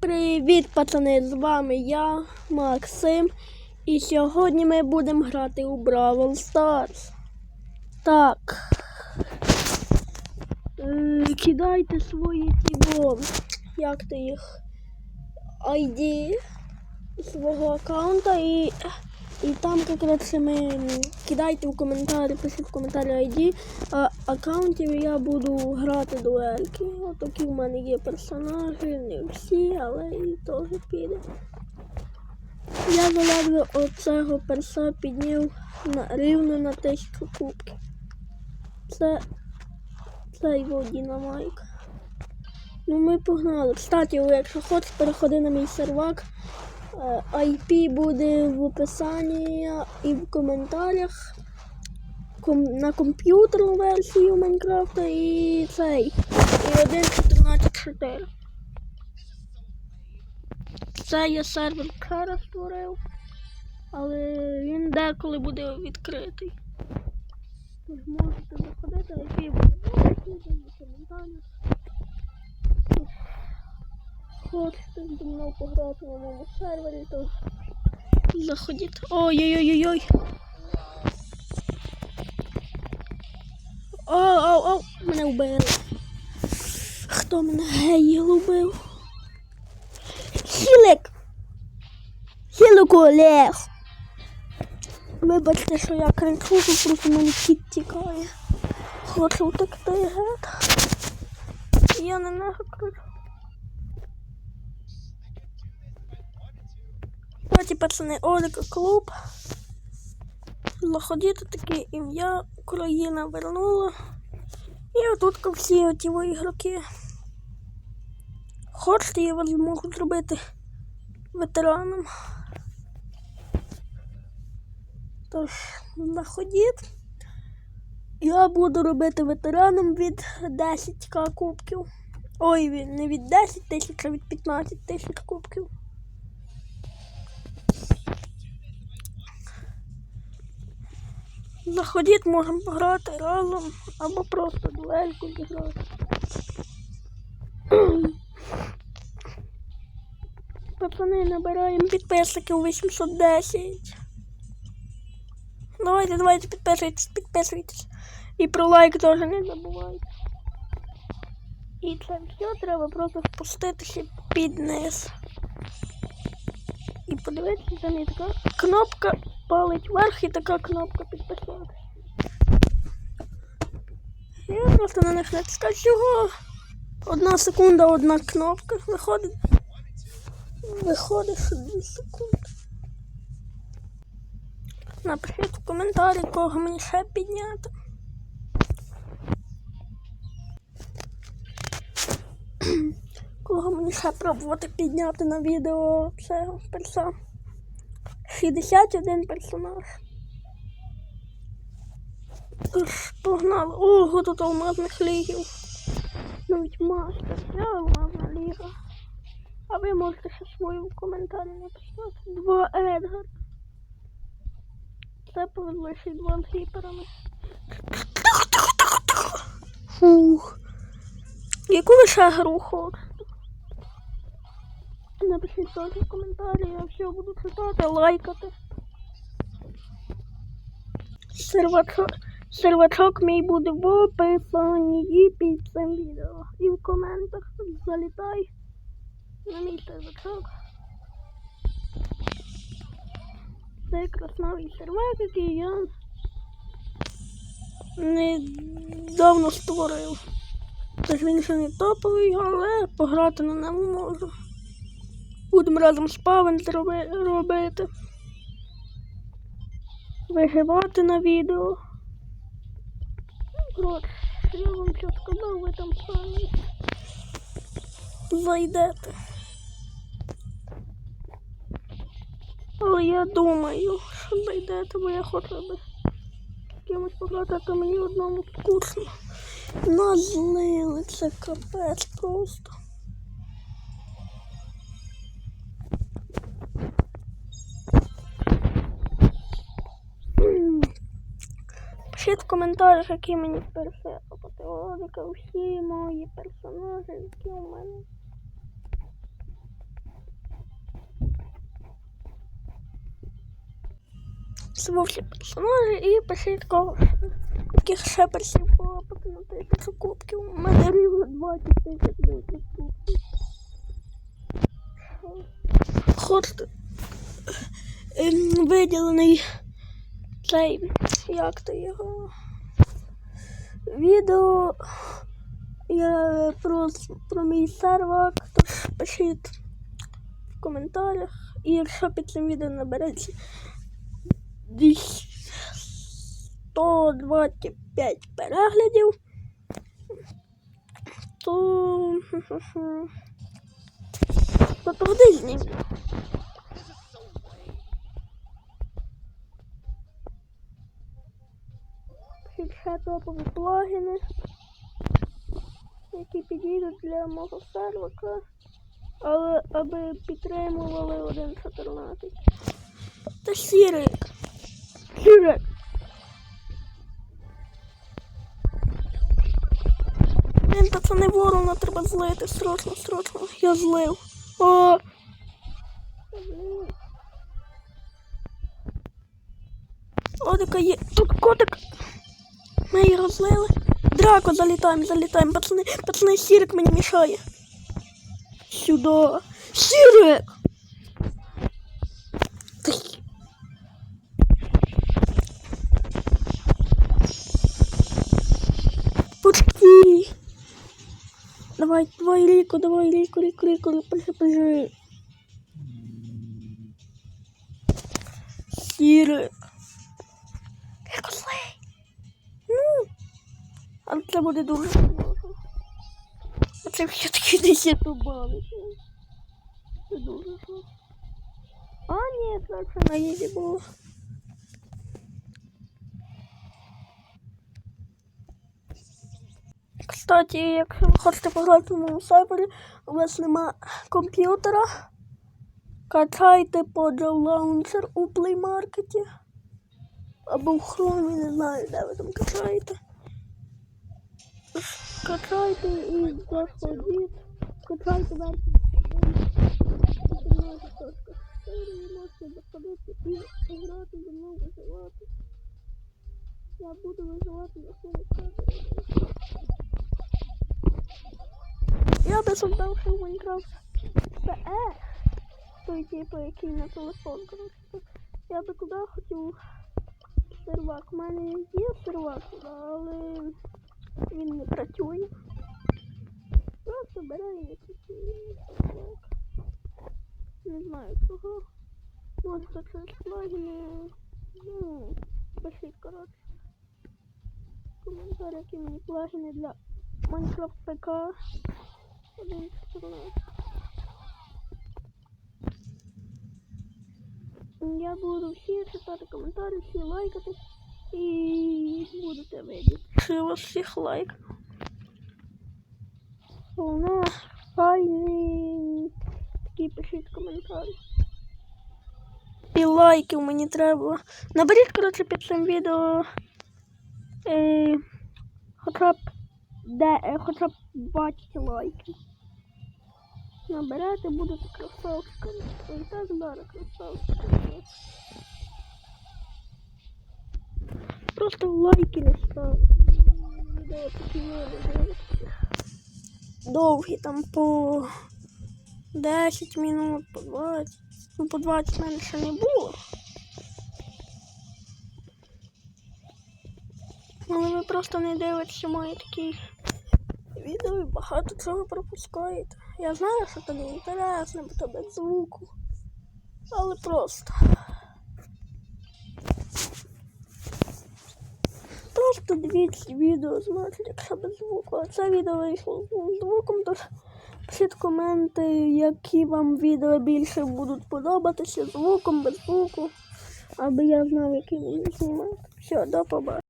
Привіт, пацани! З вами я, Максим. І сьогодні ми будемо грати у Бравл Stars. Так. Е, Кидайте свої тіво. Як то їх? ID свого аккаунта і, і там якраз ми кидайте в коментарі, пишіть в коментарі ID аккаунтів я буду грати дуельки. Отакі в мене є персонажі, не всі, але і теж піде. Я заледве оцього перса підняв на, рівно на тисячу кубків. Це, це його дінамайк. Ну ми погнали. Кстати, якщо хочеш, переходи на мій сервак. Е, IP буде в описанні і в коментарях. На комп'ютерну версію Майнкрафта і цей. І 1.14.4. Це я сервер вчора створив. Але він деколи буде відкритий. Тож можете заходити, IP буде в описі, в коментарях. Хочете зі мною пограти на моєму сервері, то заходіть. Ой-ой-ой-ой-ой. Оу-оу-оу, мене вбили. Хто мене геї убив? Хілик! Хілик Олег! Вибачте, що я кричу, просто в мене кіт тікає. Хочу втекти геть. Я на нього кричу. Кстати, пацани, Оліка клуб. Заходите таке ім'я Україна вернула. І отут всі оті ігроки. Хочете, я вас можу зробити ветераном. Тож, заходіть. Я буду робити ветераном від 10к кубків. Ой, не від 10 тисяч, а від 15 тисяч кубків. Заходіть, можемо пограти разом або просто дуельку зіграти. Пацани, набираємо підписників 810. Давайте, давайте, підписуйтесь, підписуйтесь. І про лайк теж не забувайте. І це все треба просто спуститися під низ. І подивитися, там є така кнопка палить вверх і така кнопка підписати. Я просто на них натискаю всього. Одна секунда, одна кнопка. Виходить. Виходить що дві секунди. Напишіть в коментарі, кого мені ще підняти. Кого мені ще пробувати підняти на відео цього перса. 61 персонаж. Погнали. Ого, тут алмазних лігів. Навіть мастер. Я алмазна ліга. А ви можете ще свою в коментарі написати. Два Едгар. Це повезло ще два з гіперами. Фух. Яку ви ще гру хочете? Напишіть теж в коментарі, я все буду читати, лайкати. Сервачок, сервачок мій буде в описанні під цим відео. І в коментах залітай на мій сервачок. Це якраз новий сервак, який я недавно створив. Тож він ще не топовий, але пограти на ньому можу. Будемо разом зроби- робити. Вигравати на відео. Коротше, я вам що сказав, ви там самі зайдете. Але я думаю, що зайдете, бо я хочу би кимось пограти, то мені одному скучно. Нас злили, це капець просто. Пишіть в коментарях, які мені перше опатеоліка, усі мої персонажі, які у мене. Всі персонажі і пишіть кого яких ще персів поки на тисячу кубків. У мене рівно 20 тисяч кубків. Хочете ем, виділений цей, як то його відео я про, про мій сервак, тож пишіть в коментарях. І якщо під цим відео набереться десь 125 переглядів, то, то тоді зніму. Пишіть ще топові плагіни, які підійдуть для мого сервака, але аби підтримували 1.14. Та сірик. Сірик. Блін, пацани, ворона треба злити. Срочно, срочно. Я злив. О! О, така є. Тут котик. Ми її розлили. Драко, залітаємо, залітаємо. Пацани, пацани, сірик мені мішає. Сюди. Сірик! Ти. Почти. Давай, давай, Ріко, давай, Ріко, Ріко, Ріко, пиши, пиши. Сірик. Але це буде дуже сложно. А це все-таки 10 балів. Це дуже сложно. А, ні, це на їзі було. Кстати, якщо ви хочете пограти в моєму сервері, у вас нема комп'ютера, качайте Podgel Launcher у Market або в Chrome, не знаю, де ви там качаєте. Качайте і заходіть. Качайте. 14.4 ви можете заходити і грати. Я буду виживати на своєму. Я би создав ще в Майнкрафт. Це е. Той типу, який на телефон. Я би куди хотів сервак. У мене є сервак, але він не працює. Просто бере і не працює. Не знаю чого. Може це через. Ну, пишіть, коротше. Коментар, які мені плагіни для Minecraft ПК. Один Я буду всі читати коментарі, всі лайкати і будете видіти. Вас всіх лайк. Головне, файні такі пишіть коментарі. І лайків мені треба. Наберіть, коротше, під цим відео. Е, хоча б де, е, хоча б 20 лайків. Наберете, будете красавчиками. Так далі, красавчиками. Просто лайки не не Довгі, там по 10 минут, по 20. Ну, по 20 в мене ще не було. Але ви просто не дивитеся мої такі відео і багато чого пропускаєте. Я знаю, що тобі інтересно, бо то без звуку. Але просто. Дивіться відео, значить, якщо без звуку. А це відео вийшло з звуком, тож пишіть коменти, які вам відео більше будуть подобатися звуком, без звуку. Аби я знав, який він знімати. Все, до побачення.